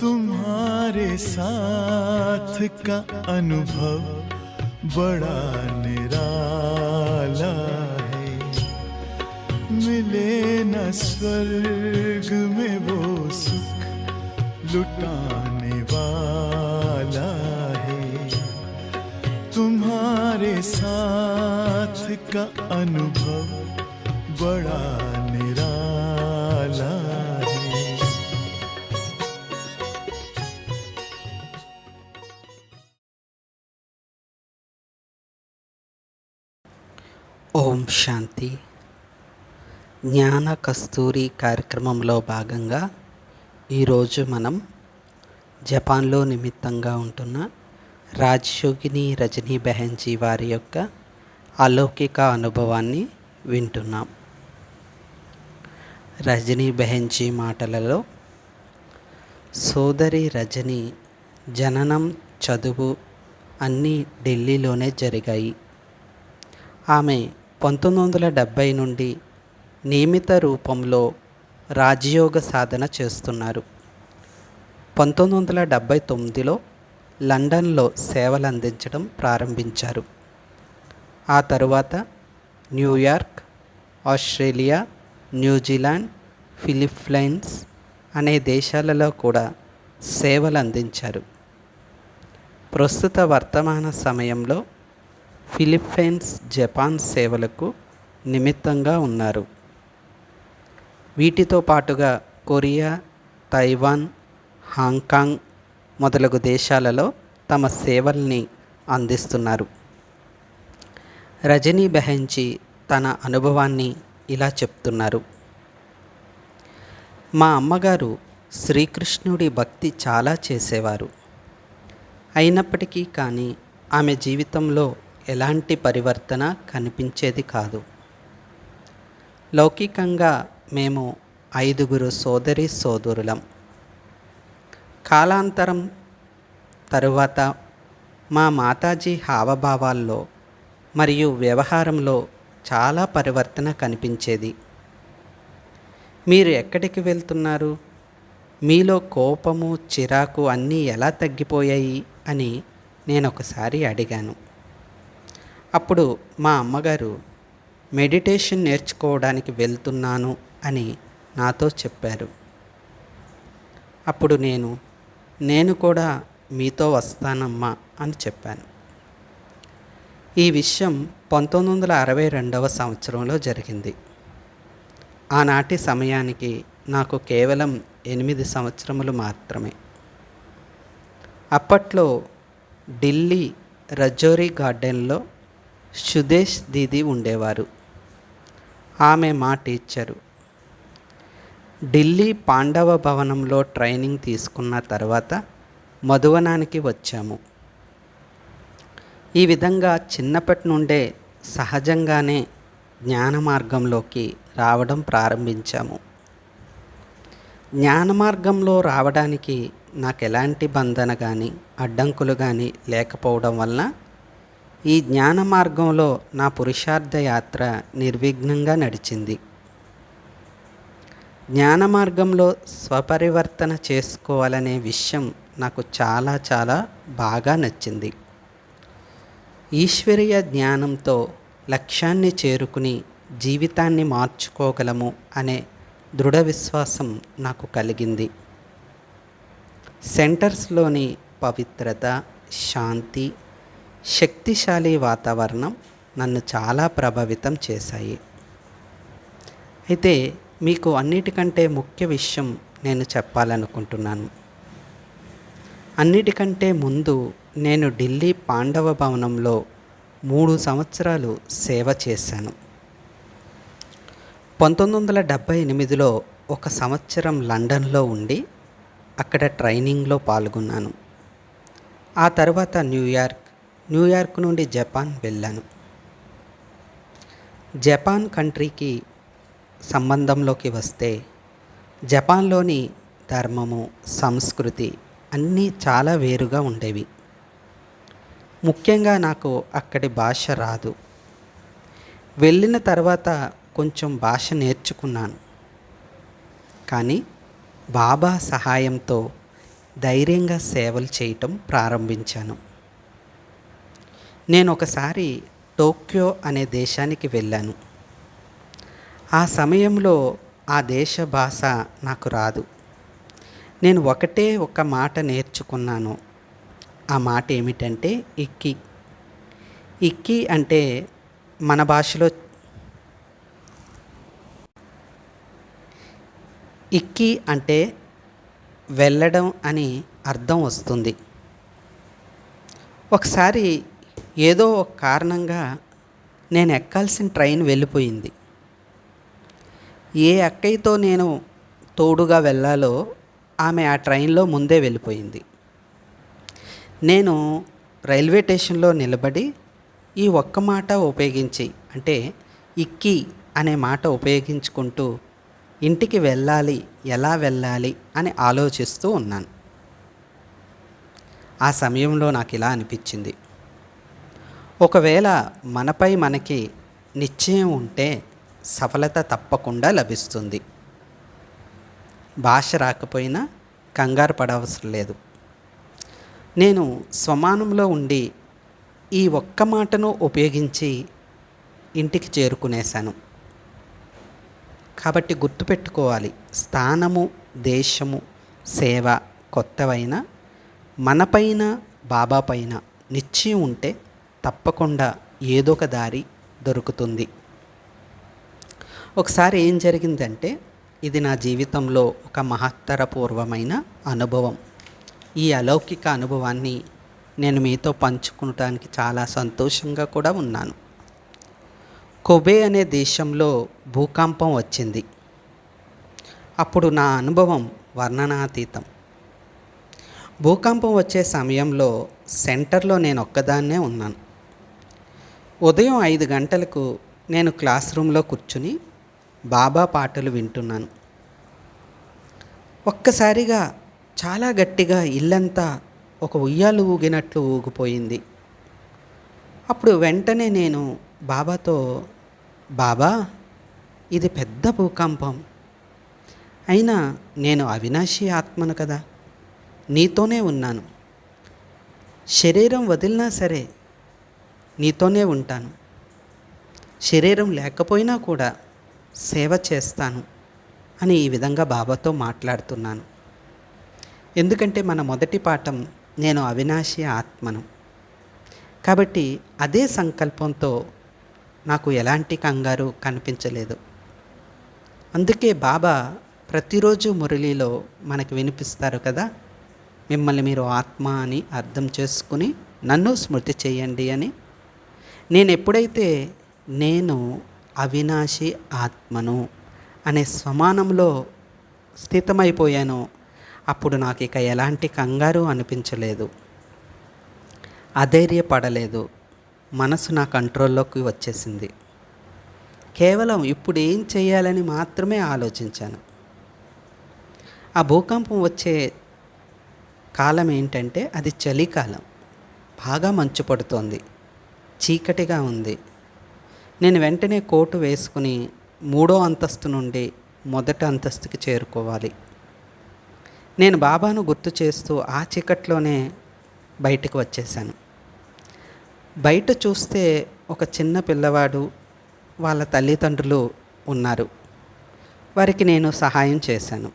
तुम्हारे साथ का अनुभव बड़ा निराला है। मिले न स्वर्ग में वो सुख लुटाने वाला है। तुम्हारे साथ का अनुभव बड़ा ఓం శాంతి. జ్ఞాన కస్తూరి కార్యక్రమంలో భాగంగా ఈరోజు మనం జపాన్లో నిమిత్తంగా ఉంటున్న రాజయోగిని రజనీ బెహెన్జీ వారి యొక్క అలౌకిక అనుభవాన్ని వింటున్నాం. రజనీ బెహెన్జీ మాటలలో సోదరి రజని జననం చదువు అన్నీ ఢిల్లీలోనే జరిగాయి. ఆమె పంతొమ్మిది వందల డెబ్భై నుండి నియమిత రూపంలో రాజయోగ సాధన చేస్తున్నారు. పంతొమ్మిది వందల డెబ్భై తొమ్మిదిలో లండన్లో సేవలు అందించడం ప్రారంభించారు. ఆ తరువాత న్యూయార్క్ ఆస్ట్రేలియా న్యూజిలాండ్ ఫిలిప్పైన్స్ అనే దేశాలలో కూడా సేవలు అందించారు ప్రస్తుత వర్తమాన సమయంలో ఫిలిప్పైన్స్ జపాన్ సేవలకు నిమిత్తంగా ఉన్నారు. వీటితో పాటుగా కొరియా తైవాన్ హాంకాంగ్ మొదలగు దేశాలలో తమ సేవల్ని అందిస్తున్నారు. రజనీ బెహెంచి తన అనుభవాన్ని ఇలా చెప్తున్నారు. మా అమ్మగారు శ్రీకృష్ణుడి భక్తి చాలా చేసేవారు. అయినప్పటికీ కానీ ఆమె జీవితంలో ఎలాంటి పరివర్తన కనిపించేది కాదు. లౌకికంగా మేము ఐదుగురు సోదరి సోదరులం. కాలాంతరం తరువాత మా మాతాజీ హావభావాల్లో మరియు వ్యవహారంలో చాలా పరివర్తన కనిపించేది. మీరు ఎక్కడికి వెళ్తున్నారు? మీలో కోపము చిరాకు అన్నీ ఎలా తగ్గిపోయాయి అని నేను ఒకసారి అడిగాను. అప్పుడు మా అమ్మగారు మెడిటేషన్ నేర్చుకోవడానికి వెళ్తున్నాను అని నాతో చెప్పారు. అప్పుడు నేను నేను కూడా మీతో వస్తానమ్మా అని చెప్పాను. ఈ విషయం పంతొమ్మిది వందల అరవై రెండవ సంవత్సరంలో జరిగింది. ఆనాటి సమయానికి నాకు కేవలం ఎనిమిది సంవత్సరములు మాత్రమే. అప్పట్లో ఢిల్లీ రజోరీ గార్డెన్లో సుదేశ్ దీది ఉండేవారు. ఆమె మా టీచరు. ఢిల్లీ పాండవ భవనంలో ట్రైనింగ్ తీసుకున్న తర్వాత మధువనానికి వచ్చాము. ఈ విధంగా చిన్నప్పటి నుండే సహజంగానే జ్ఞాన మార్గంలోకి రావడం ప్రారంభించాము. జ్ఞాన మార్గంలో రావడానికి నాకు ఎలాంటి బంధన కానీ అడ్డంకులు కానీ లేకపోవడం వలన ఈ జ్ఞాన మార్గంలో నా పురుషార్థ యాత్ర నిర్విఘ్నంగా నడిచింది. జ్ఞాన మార్గంలో స్వపరివర్తన చేసుకోవాలనే విషయం నాకు చాలా చాలా బాగా నచ్చింది. ఈశ్వరీయ జ్ఞానంతో లక్ష్యాన్ని చేరుకుని జీవితాన్ని మార్చుకోగలము అనే దృఢ విశ్వాసం నాకు కలిగింది. సెంటర్స్లోని పవిత్రత శాంతి శక్తిశాలి వాతావరణం నన్ను చాలా ప్రభావితం చేశాయి. అయితే మీకు అన్నిటికంటే ముఖ్య విషయం నేను చెప్పాలనుకుంటున్నాను. అన్నిటికంటే ముందు నేను ఢిల్లీ పాండవ భవనంలో మూడు సంవత్సరాలు సేవ చేశాను. పంతొమ్మిది వందల డెబ్భై ఎనిమిదిలో ఒక సంవత్సరం లండన్లో ఉండి అక్కడ ట్రైనింగ్లో పాల్గొన్నాను. ఆ తర్వాత న్యూయార్క్ న్యూయార్క్ నుండి జపాన్ వెళ్ళాను. జపాన్ కంట్రీకి సంబంధంలోకి వస్తే జపాన్లోని ధర్మము సంస్కృతి అన్నీ చాలా వేరుగా ఉండేవి. ముఖ్యంగా నాకు అక్కడి భాష రాదు. వెళ్ళిన తర్వాత కొంచెం భాష నేర్చుకున్నాను. కానీ బాబా సహాయంతో ధైర్యంగా సేవలు చేయటం ప్రారంభించాను. నేను ఒకసారి టోక్యో అనే దేశానికి వెళ్ళాను. ఆ సమయంలో ఆ దేశ భాష నాకు రాదు. నేను ఒకటే ఒక మాట నేర్చుకున్నాను. ఆ మాట ఏమిటంటే ఇక్కి. ఇక్కి అంటే మన భాషలో ఇక్కి అంటే వెళ్ళడం అని అర్థం వస్తుంది. ఒకసారి ఏదో ఒక కారణంగా నేను ఎక్కాల్సిన ట్రైన్ వెళ్ళిపోయింది. ఏ అక్కయ్యతో నేను తోడుగా వెళ్ళాలో ఆమె ఆ ట్రైన్లో ముందే వెళ్ళిపోయింది. నేను రైల్వే స్టేషన్లో నిలబడి ఈ ఒక్క మాట ఉపయోగించి అంటే ఇక్కి అనే మాట ఉపయోగించుకుంటూ ఇంటికి వెళ్ళాలి ఎలా వెళ్ళాలి అని ఆలోచిస్తూ ఉన్నాను. ఆ సమయంలో నాకు ఇలా అనిపించింది. ఒకవేళ మనపై మనకి నిశ్చయం ఉంటే సఫలత తప్పకుండా లభిస్తుంది. భాష రాకపోయినా కంగారు పడవసరం లేదు. నేను స్వమానంలో ఉండి ఈ ఒక్క మాటను ఉపయోగించి ఇంటికి చేరుకునేశాను. కాబట్టి గుర్తుపెట్టుకోవాలి స్థానము దేశము సేవ కొత్తవైన మనపైన బాబా పైన నిశ్చయం ఉంటే తప్పకుండా ఏదో ఒక దారి దొరుకుతుంది. ఒకసారి ఏం జరిగిందంటే ఇది నా జీవితంలో ఒక మహత్తరపూర్వమైన అనుభవం. ఈ అలౌకిక అనుభవాన్ని నేను మీతో పంచుకోవటానికి చాలా సంతోషంగా కూడా ఉన్నాను. కొబే అనే దేశంలో భూకంపం వచ్చింది. అప్పుడు నా అనుభవం వర్ణనాతీతం. భూకంపం వచ్చే సమయంలో సెంటర్లో నేను ఒక్కదాన్నే ఉన్నాను. ఉదయం ఐదు గంటలకు నేను క్లాస్ రూమ్లో కూర్చుని బాబా పాటలు వింటున్నాను. ఒక్కసారిగా చాలా గట్టిగా ఇల్లంతా ఒక ఉయ్యాలు ఊగినట్లు ఊగిపోయింది. అప్పుడు వెంటనే నేను బాబాతో బాబా ఇది పెద్ద భూకంపం. అయినా నేను అవినాశి ఆత్మను కదా. నీతోనే ఉన్నాను. శరీరం వదిలినా సరే నీతోనే ఉంటాను. శరీరం లేకపోయినా కూడా సేవ చేస్తాను అని ఈ విధంగా బాబాతో మాట్లాడుతున్నాను. ఎందుకంటే మన మొదటి పాఠం నేను అవినాశి ఆత్మను. కాబట్టి అదే సంకల్పంతో నాకు ఎలాంటి కంగారు కనిపించలేదు. అందుకే బాబా ప్రతిరోజు మురళిలో మనకు వినిపిస్తారు కదా మిమ్మల్ని మీరు ఆత్మ అని అర్థం చేసుకుని నన్ను స్మృతి చేయండి అని నేను ఎప్పుడైతే నేను అవినాశి ఆత్మను అనే సమానంలో స్థితమైపోయానో అప్పుడు నాకు ఇక ఎలాంటి కంగారు అనిపించలేదు. అధైర్యపడలేదు. మనసు నా కంట్రోల్లోకి వచ్చేసింది. కేవలం ఇప్పుడు ఏం చేయాలని మాత్రమే ఆలోచించాను. ఆ భూకంపం వచ్చే కాలం ఏంటంటే అది చలికాలం. బాగా మంచు పడుతోంది. చీకటిగా ఉంది. నేను వెంటనే కోటు వేసుకుని మూడో అంతస్తు నుండి మొదటి అంతస్తుకి చేరుకోవాలి. నేను బాబాను గుర్తు చేస్తూ ఆ చీకట్లోనే బయటకు వచ్చేసాను బయట చూస్తే ఒక చిన్న పిల్లవాడు వాళ్ళ తల్లిదండ్రులు ఉన్నారు. వారికి నేను సహాయం చేశాను.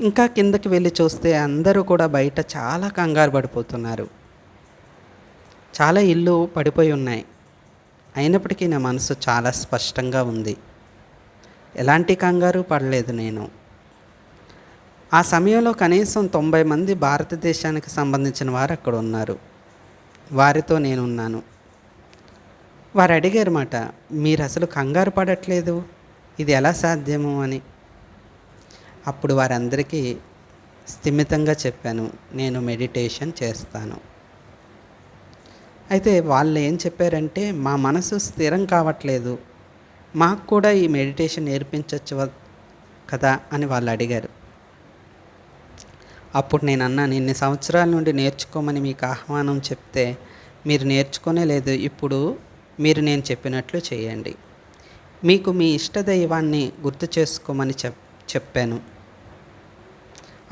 ఇంకా కిందకి వెళ్ళి చూస్తే అందరూ కూడా బయట చాలా కంగారు పడిపోతున్నారు. చాలా ఇల్లు పడిపోయి ఉన్నాయి. అయినప్పటికీ నా మనసు చాలా స్పష్టంగా ఉంది. ఎలాంటి కంగారు పడలేదు నేను. ఆ సమయంలో కనీసం తొంభై మంది భారతదేశానికి సంబంధించిన వారు అక్కడ ఉన్నారు. వారితో నేనున్నాను. వారు అడిగారు మాట మీరు అసలు కంగారు పడట్లేదు? ఇది ఎలా సాధ్యము? అని. అప్పుడు వారందరికీ స్థిమితంగా చెప్పాను నేను మెడిటేషన్ చేస్తాను. అయితే వాళ్ళు ఏం చెప్పారంటే మా మనసు స్థిరం కావట్లేదు. మాకు కూడా ఈ మెడిటేషన్ నేర్పించవచ్చు కదా అని వాళ్ళు అడిగారు. అప్పుడు నేను అన్నాను ఇన్ని సంవత్సరాల నుండి నేర్చుకోమని మీకు ఆహ్వానం చెప్తే మీరు నేర్చుకునే లేదు. ఇప్పుడు మీరు నేను చెప్పినట్లు చేయండి. మీకు మీ ఇష్టదైవాన్ని గుర్తు చేసుకోమని చెప్ చెప్పాను.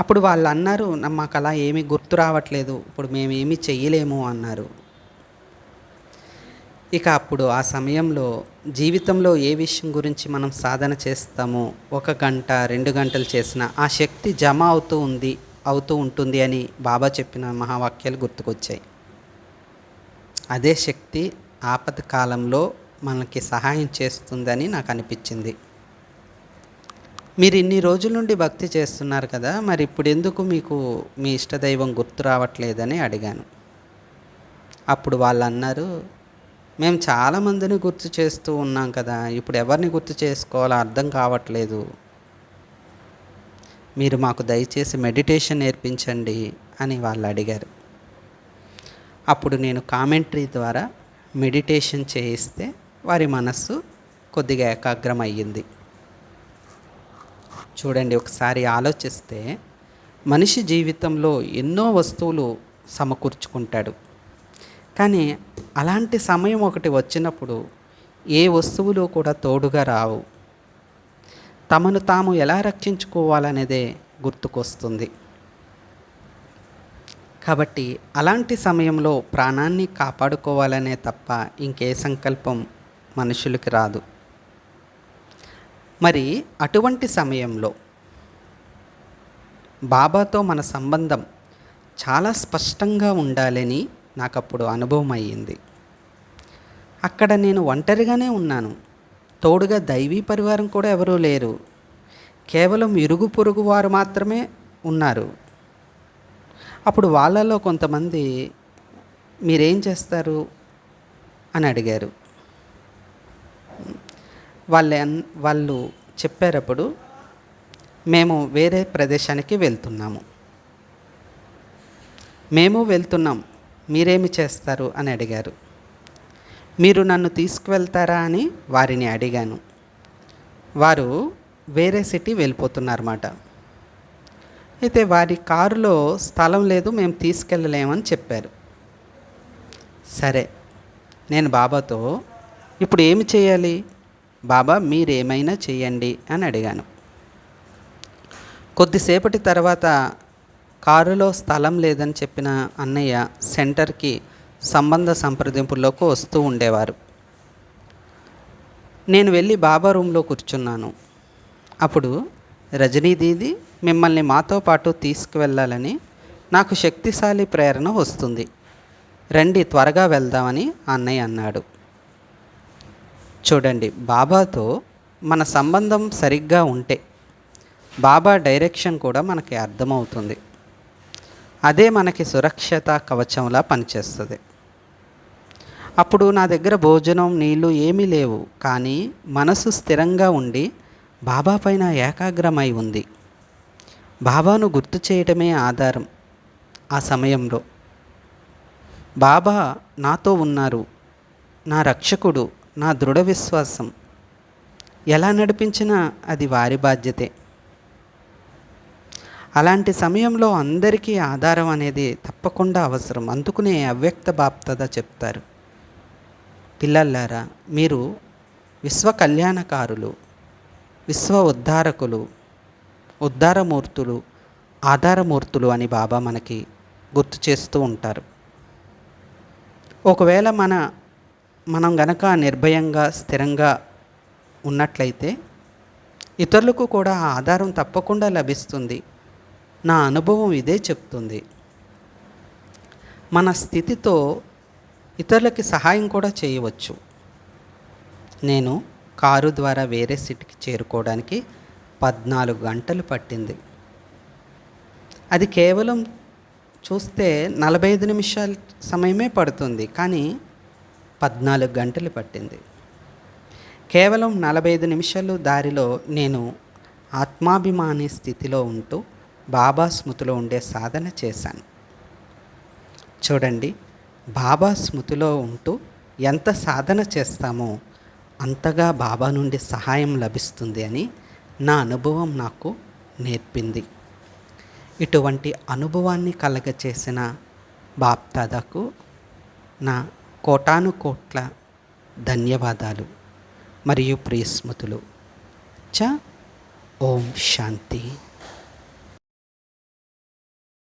అప్పుడు వాళ్ళు అన్నారు మాకు అలా ఏమీ గుర్తు రావట్లేదు. ఇప్పుడు మేము చెయ్యలేము అన్నారు. ఇక అప్పుడు ఆ సమయంలో జీవితంలో ఏ విషయం గురించి మనం సాధన చేస్తామో ఒక గంట రెండు గంటలు చేసిన ఆ శక్తి జమ అవుతూ ఉంది అవుతూ ఉంటుంది అని బాబా చెప్పిన మహావాక్యాలు గుర్తుకొచ్చాయి. అదే శక్తి ఆపద కాలంలో మనకి సహాయం చేస్తుందని నాకు అనిపించింది. మీరు ఇన్ని రోజుల నుండి భక్తి చేస్తున్నారు కదా మరి ఇప్పుడు ఎందుకు మీకు మీ ఇష్టదైవం గుర్తు రావట్లేదని అడిగాను. అప్పుడు వాళ్ళు అన్నారు మేము చాలామందిని గుర్తు చేస్తూ ఉన్నాం కదా. ఇప్పుడు ఎవరిని గుర్తు చేసుకోవాలో అర్థం కావట్లేదు. మీరు మాకు దయచేసి మెడిటేషన్ నేర్పించండి అని వాళ్ళు అడిగారు. అప్పుడు నేను కామెంటరీ ద్వారా మెడిటేషన్ చేయిస్తే వారి మనస్సు కొద్దిగా ఏకాగ్రం అయ్యింది చూడండి ఒకసారి ఆలోచిస్తే మనిషి జీవితంలో ఎన్నో వస్తువులు సమకూర్చుకుంటాడు. కానీ అలాంటి సమయం ఒకటి వచ్చినప్పుడు ఏ వస్తువులు కూడా తోడుగా రావు. తమను తాము ఎలా రక్షించుకోవాలనేదే గుర్తుకొస్తుంది. కాబట్టి అలాంటి సమయంలో ప్రాణాన్ని కాపాడుకోవాలనే తప్ప ఇంకే సంకల్పం మనుషులకి రాదు. మరి అటువంటి సమయంలో బాబాతో మన సంబంధం చాలా స్పష్టంగా ఉండాలని నాకు అప్పుడు అనుభవం అయ్యింది అక్కడ నేను ఒంటరిగానే ఉన్నాను. తోడుగా దైవీ పరివారం కూడా ఎవరూ లేరు. కేవలం ఇరుగు పొరుగు వారు మాత్రమే ఉన్నారు. అప్పుడు వాళ్ళలో కొంతమంది మీరేం చేస్తారు? అని అడిగారు. వాళ్ళ వాళ్ళు చెప్పారప్పుడు మేము వేరే ప్రదేశానికి వెళ్తున్నాము. మేము వెళ్తున్నాం. మీరేమి చేస్తారు అని అడిగారు. మీరు నన్ను తీసుకువెళ్తారా అని వారిని అడిగాను. వారు వేరే సిటీ వెళ్ళిపోతున్నారన్నమాట. అయితే వారి కారులో స్థలం లేదు మేము తీసుకెళ్ళలేమని చెప్పారు. సరే నేను బాబాతో ఇప్పుడు ఏమి చేయాలి? బాబా మీరేమైనా చేయండి అని అడిగాను. కొద్దిసేపటి తర్వాత కారులో స్థలం లేదని చెప్పిన అన్నయ్య సెంటర్కి సంబంధ సంప్రదింపుల్లోకి వస్తూ ఉండేవారు. నేను వెళ్ళి బాబా రూమ్లో కూర్చున్నాను. అప్పుడు రజనీ దీది మిమ్మల్ని మాతో పాటు తీసుకువెళ్ళాలని నాకు శక్తిశాలి ప్రేరణ వస్తుంది. రండి త్వరగా వెళ్దామని అన్నయ్య అన్నాడు. చూడండి బాబాతో మన సంబంధం సరిగ్గా ఉంటే బాబా డైరెక్షన్ కూడా మనకి అర్థమవుతుంది. అదే మనకి సురక్షత కవచంలా పనిచేస్తుంది. అప్పుడు నా దగ్గర భోజనం నీళ్ళు ఏమీ లేవు. కానీ మనసు స్థిరంగా ఉండి బాబా పైన ఏకాగ్రమై ఉంది. బాబాను గుర్తు చేయటమే ఆధారం ఆ సమయంలో. బాబా నాతో ఉన్నారు. నా రక్షకుడు నా దృఢ విశ్వాసం. ఎలా నడిపించినా అది వారి బాధ్యతే. అలాంటి సమయంలో అందరికీ ఆధారం అనేది తప్పకుండా అవసరం. అందుకునే అవ్యక్త బాప్తద చెప్తారు. పిల్లల్లారా మీరు విశ్వ కళ్యాణకారులు విశ్వ ఉద్ధారకులు ఉద్ధారమూర్తులు ఆధారమూర్తులు అని బాబా మనకి గుర్తు చేస్తూ ఉంటారు. ఒకవేళ మన మనం గనక నిర్భయంగా స్థిరంగా ఉన్నట్లయితే ఇతరులకు కూడా ఆధారం తప్పకుండా లభిస్తుంది. నా అనుభవం ఇదే చెప్తుంది. మన స్థితితో ఇతరులకి సహాయం కూడా చేయవచ్చు. నేను కారు ద్వారా వేరే సిటీకి చేరుకోవడానికి పద్నాలుగు గంటలు పట్టింది. అది కేవలం చూస్తే నలభై ఐదు నిమిషాల సమయమే పడుతుంది. కానీ పద్నాలుగు గంటలు పట్టింది. కేవలం నలభై ఐదు నిమిషాలు దారిలో నేను ఆత్మాభిమాని స్థితిలో ఉంటూ బాబా స్మృతిలో ఉండే సాధన చేశాను. చూడండి బాబా స్మృతిలో ఉంటూ ఎంత సాధన చేస్తామో అంతగా బాబా నుండి సహాయం లభిస్తుంది అని నా అనుభవం నాకు నేర్పింది. ఇటువంటి అనుభవాన్ని కలగచేసిన బాప్దాదాకు నా కోటాను కోట్ల ధన్యవాదాలు. మరియు ప్రియస్మృతులు చ ఓం శాంతి.